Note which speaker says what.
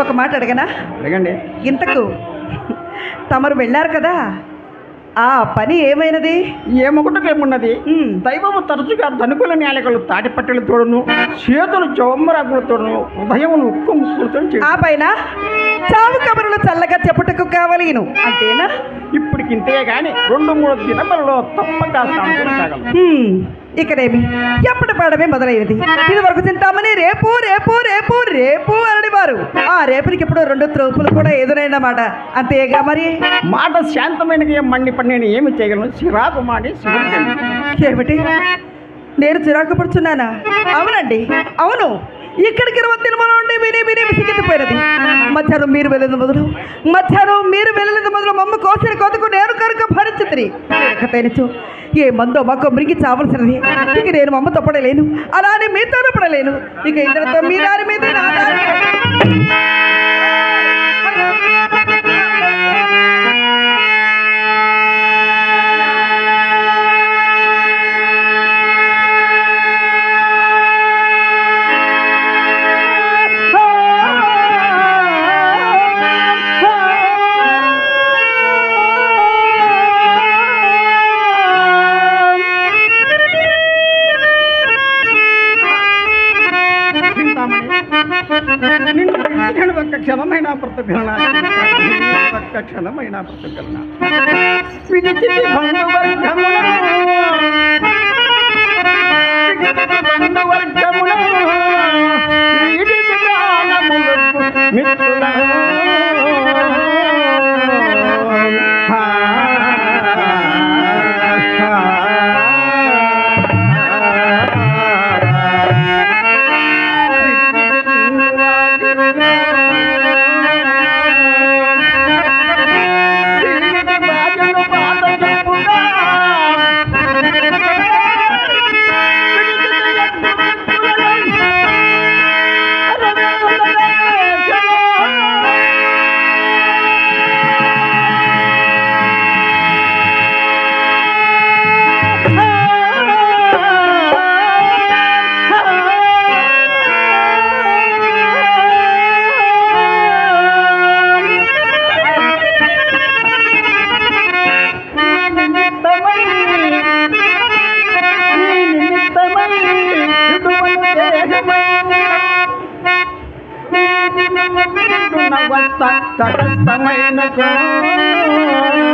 Speaker 1: ఒక మాట అడగనా?
Speaker 2: అడగండి.
Speaker 1: ఇంతకు తమరు వెళ్ళారు కదా ఆ పని ఏమైనది?
Speaker 2: ఏమొకటికేమున్నది దైవము తరచుగా ధనుకుల నేలకలు తాటిపట్టెలు తోడును చేతులు చొమ్మరాకులు తోడును ఉదయములు ఉక్కు ముక్కులతో
Speaker 1: ఆ పైన చావు కబురులు చల్లగా చెప్పుటకు కావలేను అంతేనా?
Speaker 2: ఇప్పటికి ఇంతే గాని రెండు మూడు దినములలో తప్పక
Speaker 1: ఇక్కడేమి ఎప్పటి పాడమే మొదలైనది. ఇది వరకు చింతామని రేపు రేపు రేపు రేపు అనడి వారు ఆ రేపునికి ఇప్పుడు రెండు త్రోపులు కూడా ఎదురైనమాట అంతేగా మరి?
Speaker 2: మాట శాంతమైన ఏం మండి పని నేను ఏమి చేయగలను? చిరాకు మాడి
Speaker 1: ఏమిటి? నేను చిరాకు పడుచున్నానా? అవునండి అవును. ఇక్కడికి ఇరవై తిరుమల నుండి విని విని విసిగెత్తిపోయినది మధ్యాహ్నం మీరు వెళ్ళిన మొదలు మధ్యాహ్నం మీరు వెళ్ళిన మొదలు మమ్మ కోసిన కోతకు నేను కనుక భరించుతుంది తెలుసు ఏ మందో మాకు మృగి చావలసినది. ఇక నేను మమ్మ తప్పడలేను. అలానే మీతో పడలేను. ఇక ఇద్దరితో మీ దారి మీద నా దారి. మీద.
Speaker 2: నిన్ను ఒక్క క్షణమైన బ్రతకలన ఒక్క క్షణమైన బ్రతకలన విడిచితి ప్రాణములకు మిత్రులను nagwaltak, tagas tangay na.